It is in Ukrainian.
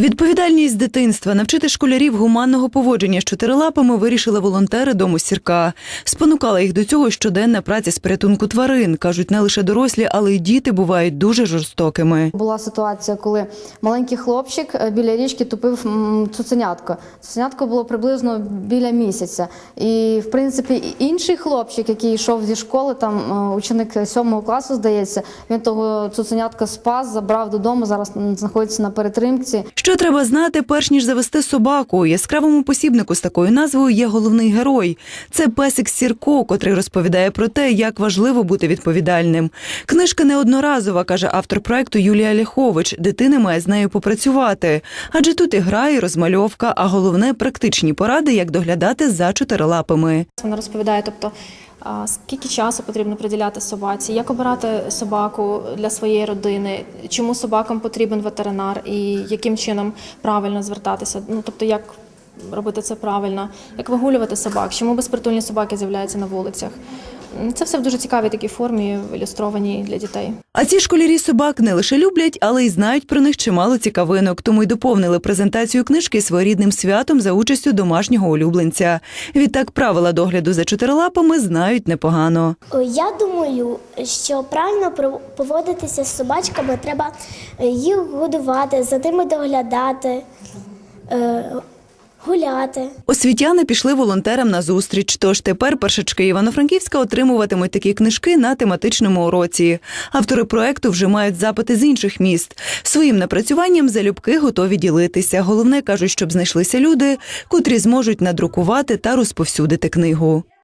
Відповідальність з дитинства навчити школярів гуманного поводження з чотирилапами вирішили волонтери дому сірка. Спонукала їх до цього щоденна праця з порятунку тварин. кажуть, не лише дорослі, але й діти бувають дуже жорстокими. Була ситуація, коли маленький хлопчик е, біля річки тупив цуценятко. Цуценятко було приблизно біля місяця. І, в принципі, інший хлопчик, який йшов зі школи, там е, ученик сьомого класу, здається, він того цуценятка спас, забрав додому. Зараз знаходиться на перетримці. Що треба знати, перш ніж завести собаку? Яскравому посібнику з такою назвою є головний герой. Це песик Сірко, котрий розповідає про те, як важливо бути відповідальним. Книжка не одноразова, каже автор проекту Юлія Ляхович. Дитина має з нею попрацювати. Адже тут і гра, і розмальовка, а головне практичні поради, як доглядати за чотирилапими. Вона розповідає, тобто скільки часу потрібно приділяти собаці, як обирати собаку для своєї родини, чому собакам потрібен ветеринар? І яким чином правильно звертатися. Ну тобто, як робити це правильно, як вигулювати собак, чому безпритульні собаки з'являються на вулицях. Це все в дуже цікавій такій формі, ілюстрованій для дітей. А ці школярі собак не лише люблять, але й знають про них чимало цікавинок. Тому й доповнили презентацію книжки своєрідним святом за участю домашнього улюбленця. Відтак правила догляду за чотирилапами знають непогано. Я думаю, що правильно поводитися з собачками, треба е, їх годувати, за ними доглядати, е, гуляти. Освітяни пішли волонтерам на зустріч. Тож тепер першачки Івано-Франківська отримуватимуть такі книжки на тематичному уроці. Автори проекту вже мають запити з інших міст. Своїм напрацюванням залюбки готові ділитися. Головне кажуть, щоб знайшлися люди, котрі зможуть надрукувати та розповсюдити книгу.